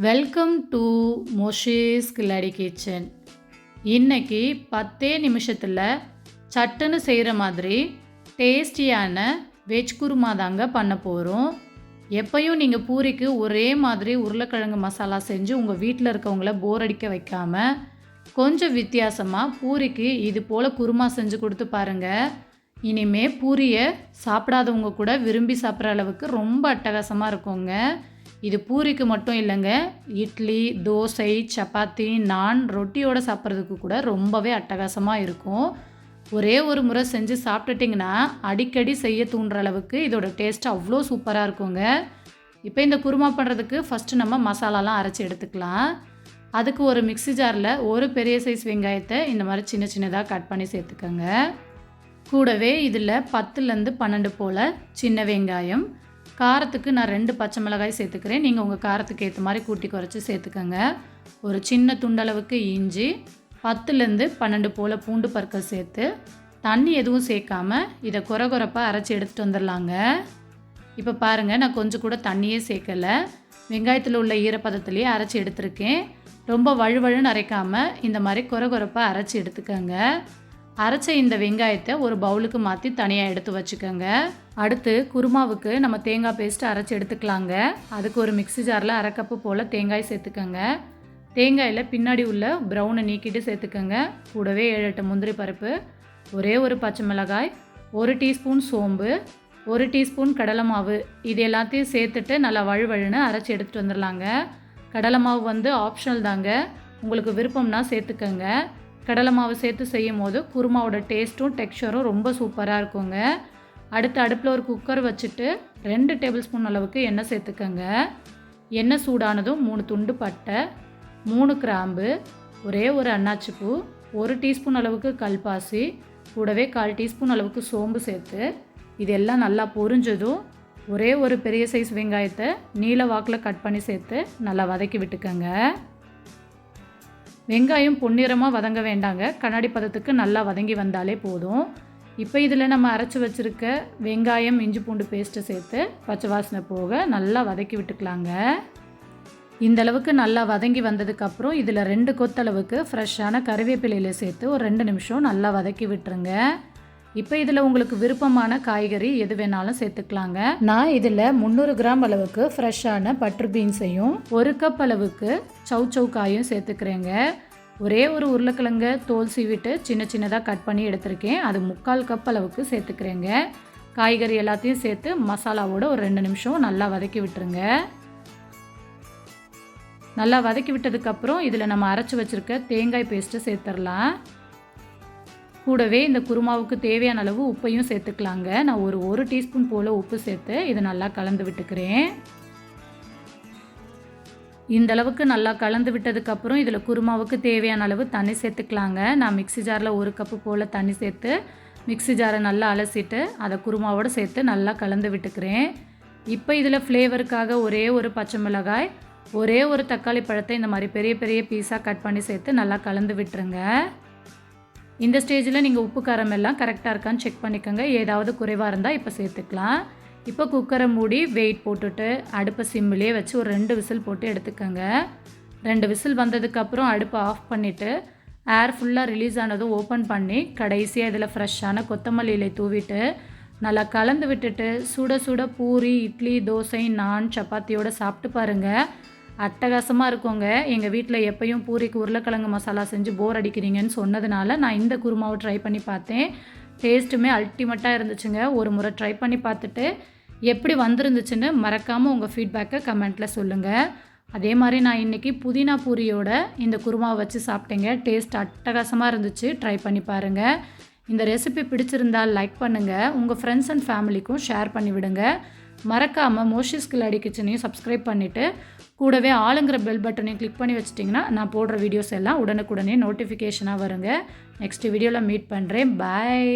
Welcome to மொஷேஸ் கில்லாடி kitchen இன்னைக்கு பத்தே நிமிஷத்தில் சட்டுன்னு செய்கிற மாதிரி டேஸ்டியான வெஜ் குருமா தாங்க பண்ண போகிறோம் எப்பையும் நீங்கள் பூரிக்கு ஒரே மாதிரி உருளைக்கிழங்கு மசாலா செஞ்சு உங்கள் வீட்டில் இருக்கவங்கள போர் அடிக்க வைக்காமல் கொஞ்சம் வித்தியாசமாக பூரிக்கு இது போல் குருமா செஞ்சு கொடுத்து பாருங்கள் இனிமே பூரியை சாப்பிடாதவங்க கூட விரும்பி சாப்பிட்ற அளவுக்கு ரொம்ப அட்டகாசமாக இருக்குங்க. இது பூரிக்கு மட்டும் இல்லைங்க. இட்லி தோசை சப்பாத்தி நான் ரொட்டியோட சாப்பிட்றதுக்கு கூட ரொம்பவே அட்டகாசமாக இருக்கும். ஒரே ஒரு முறை செஞ்சு சாப்பிட்டுட்டிங்கன்னா அடிக்கடி செய்ய தூண்டுற அளவுக்கு இதோட டேஸ்ட் அவ்வளோ சூப்பராக இருக்குங்க. இப்போ இந்த குருமா பண்ணுறதுக்கு ஃபஸ்ட்டு நம்ம மசாலாலாம் அரைச்சி எடுத்துக்கலாம். அதுக்கு ஒரு மிக்ஸி ஜாரில் ஒரு பெரிய சைஸ் வெங்காயத்தை இந்த மாதிரி சின்ன சின்னதாக கட் பண்ணி சேர்த்துக்கோங்க. கூடவே இதில் பத்துலேருந்து பன்னெண்டு போல் சின்ன வெங்காயம். காரத்துக்கு நான் ரெண்டு பச்சை மிளகாய் சேர்த்துக்கிறேன். நீங்கள் உங்கள் காரத்துக்கு ஏற்ற மாதிரி கூட்டி குறைச்சி சேர்த்துக்கோங்க. ஒரு சின்ன துண்டளவுக்கு இஞ்சி பத்துலேருந்து பன்னெண்டு போல் பூண்டு பற்கள் சேர்த்து தண்ணி எதுவும் சேர்க்காம இதை குறை குறைப்பாக அரைச்சி எடுத்துகிட்டு வந்துடலாங்க. இப்போ பாருங்கள் நான் கொஞ்சம் கூட தண்ணியே சேர்க்கலை. வெங்காயத்தில் உள்ள ஈரப்பதத்துலேயே அரைச்சி எடுத்திருக்கேன். ரொம்ப வழுவழுன்னு அரைக்காமல் இந்த மாதிரி குறை குறைப்பாக அரைச்சி எடுத்துக்கோங்க. அரைச்ச இந்த வெங்காயத்தை ஒரு பவுலுக்கு மாற்றி தனியாக எடுத்து வச்சுக்கோங்க. அடுத்து குருமாவுக்கு நம்ம தேங்காய் பேஸ்ட்டு அரைச்சி எடுத்துக்கலாங்க. அதுக்கு ஒரு மிக்ஸி ஜாரில் அரை கப்பு போல் தேங்காய் சேர்த்துக்கோங்க. தேங்காயில் பின்னாடி உள்ள ப்ரௌனை நீக்கிட்டு சேர்த்துக்கோங்க. கூடவே ஏழு எட்டு முந்திரி பருப்பு ஒரே ஒரு பச்சை மிளகாய் ஒரு டீஸ்பூன் சோம்பு ஒரு டீஸ்பூன் கடலை மாவு. இது எல்லாத்தையும் சேர்த்துட்டு நல்லா வழுவழுன்னு அரைச்சி எடுத்துகிட்டு வந்துடலாங்க கடலை மாவு வந்து ஆப்ஷனல் தாங்க. உங்களுக்கு விருப்பம்னா சேர்த்துக்கோங்க. கடலை மாவு சேர்த்து செய்யும் போது குருமாவோட டேஸ்ட்டும் டெக்ஸ்சரும் ரொம்ப சூப்பராக இருக்குங்க. அடுத்து அடுப்பில் ஒரு குக்கர் வச்சுட்டு ரெண்டு டேபிள் ஸ்பூன் அளவுக்கு எண்ணெய் சேர்த்துக்கோங்க. எண்ணெய் சூடானதும் மூணு துண்டு பட்டை மூணு கிராம்பு ஒரே ஒரு அன்னாச்சிப்பூ ஒரு டீஸ்பூன் அளவுக்கு கல்பாசி கூடவே கால் டீஸ்பூன் அளவுக்கு சோம்பு சேர்த்து இதெல்லாம் நல்லா பொரிஞ்சதும் ஒரே ஒரு பெரிய சைஸ் வெங்காயத்தை நீல வாக்கில் கட் பண்ணி சேர்த்து நல்லா வதக்கி விட்டுக்கோங்க. வெங்காயம் பொன்னிறமாக வதங்க வேண்டாங்க. கண்ணாடி பதத்துக்கு நல்லா வதங்கி வந்தாலே போதும். இப்போ இதில் நம்ம அரைச்சி வச்சுருக்க வெங்காயம் இஞ்சி பூண்டு பேஸ்ட்டை சேர்த்து பச்சை வாசனை போக நல்லா வதக்கி விட்டுக்கலாங்க. இந்த அளவுக்கு நல்லா வதங்கி வந்ததுக்கப்புறம் இதில் ரெண்டு கொத்தளவுக்கு ஃப்ரெஷ்ஷான கருவேப்பிலையில் சேர்த்து ஒரு ரெண்டு நிமிஷம் நல்லா வதக்கி விட்டுருங்க. இப்போ இதில் உங்களுக்கு விருப்பமான காய்கறி எது வேணாலும் சேர்த்துக்கலாங்க. நான் இதில் முந்நூறு கிராம் அளவுக்கு ஃப்ரெஷ்ஷான பட்டர் பீன்ஸையும் ஒரு கப் அளவுக்கு சவு சவு காயும் சேர்த்துக்கிறேங்க. ஒரே ஒரு உருளைக்கிழங்க தோல் சீவிட்டு சின்ன சின்னதாக கட் பண்ணி எடுத்திருக்கேன். அது முக்கால் கப் அளவுக்கு சேர்த்துக்கிறேங்க. காய்கறி எல்லாத்தையும் சேர்த்து மசாலாவோட ஒரு ரெண்டு நிமிஷம் நல்லா வதக்கி விட்டுருங்க. நல்லா வதக்கி விட்டதுக்கப்புறம் இதில் நம்ம அரைச்சி வச்சுருக்க தேங்காய் பேஸ்ட்டு சேர்த்துடலாம். கூடவே இந்த குருமாவுக்கு தேவையான அளவு உப்பையும் சேர்த்துக்கலாங்க. நான் ஒரு ஒரு டீஸ்பூன் போல் உப்பு சேர்த்து இதை நல்லா கலந்து விட்டுக்கிறேன். இந்த அளவுக்கு நல்லா கலந்து விட்டதுக்கப்புறம் இதில் குருமாவுக்கு தேவையான அளவு தண்ணி சேர்த்துக்கலாங்க. நான் மிக்ஸி ஜாரில் ஒரு கப்பு போல் தண்ணி சேர்த்து மிக்ஸி ஜாரை நல்லா அலசிட்டு அதை குருமாவோடு சேர்த்து நல்லா கலந்து விட்டுக்கிறேன். இப்போ இதில் ஃப்ளேவருக்காக ஒரே ஒரு பச்சை மிளகாய் ஒரே ஒரு தக்காளி பழத்தை இந்த மாதிரி பெரிய பெரிய பீஸாக கட் பண்ணி சேர்த்து நல்லா கலந்து விட்டுருங்க. இந்த ஸ்டேஜில் நீங்கள் உப்பு காரம் எல்லாம் கரெக்டாக இருக்கான்னு செக் பண்ணிக்கோங்க. ஏதாவது குறைவாக இருந்தால் இப்போ சேர்த்துக்கலாம். இப்போ குக்கரை மூடி வெயிட் போட்டுட்டு அடுப்பை சிம்மிலே வச்சு ஒரு ரெண்டு விசில் போட்டு எடுத்துக்கோங்க. ரெண்டு விசில் வந்ததுக்கப்புறம் அடுப்பை ஆஃப் பண்ணிவிட்டு ஏர் ஃபுல்லாக ரிலீஸ் ஆனதும் ஓப்பன் பண்ணி கடைசியாக இதில் ஃப்ரெஷ்ஷான கொத்தமல்லி இலை தூவிட்டு நல்லா கலந்து விட்டுட்டு சுட சுட பூரி இட்லி தோசை நான் சப்பாத்தியோடு சாப்பிட்டு பாருங்கள் அட்டகாசமாக இருக்குங்க. எங்கள் வீட்டில் எப்பயும் பூரிக்கு உருளைக்கிழங்கு மசாலா செஞ்சு போர் அடிக்கிறீங்கன்னு சொன்னதுனால நான் இந்த குருமாவை ட்ரை பண்ணி பார்த்தேன். டேஸ்ட்டுமே அல்டிமேட்டாக இருந்துச்சுங்க. ஒரு முறை ட்ரை பண்ணி பார்த்துட்டு எப்படி வந்திருந்துச்சுன்னு மறக்காமல் உங்கள் ஃபீட்பேக்கை கமெண்ட்டில் சொல்லுங்கள் அதே மாதிரி நான் இன்றைக்கி புதினா பூரியோட இந்த குருமாவை வச்சு சாப்பிட்டேங்க. டேஸ்ட் அட்டகாசமாக இருந்துச்சு. ட்ரை பண்ணி பாருங்கள் இந்த ரெசிபி பிடிச்சிருந்தால் லைக் பண்ணுங்கள் உங்கள் ஃப்ரெண்ட்ஸ் அண்ட் ஃபேமிலிக்கும் ஷேர் பண்ணிவிடுங்க. மறக்காமல் மோஷிஸ் கில்லாடி கிச்சனையும் சப்ஸ்கிரைப் பண்ணிவிட்டு கூடவே ஆளுங்கிற பெல் பட்டனையும் கிளிக் பண்ணி வச்சிட்டிங்கன்னா நான் போடுற வீடியோஸ் எல்லாம் உடனுக்குடனே நோட்டிஃபிகேஷனாக வருங்க. நெக்ஸ்ட் வீடியோவில் மீட் பண்ணுறேன் பாய்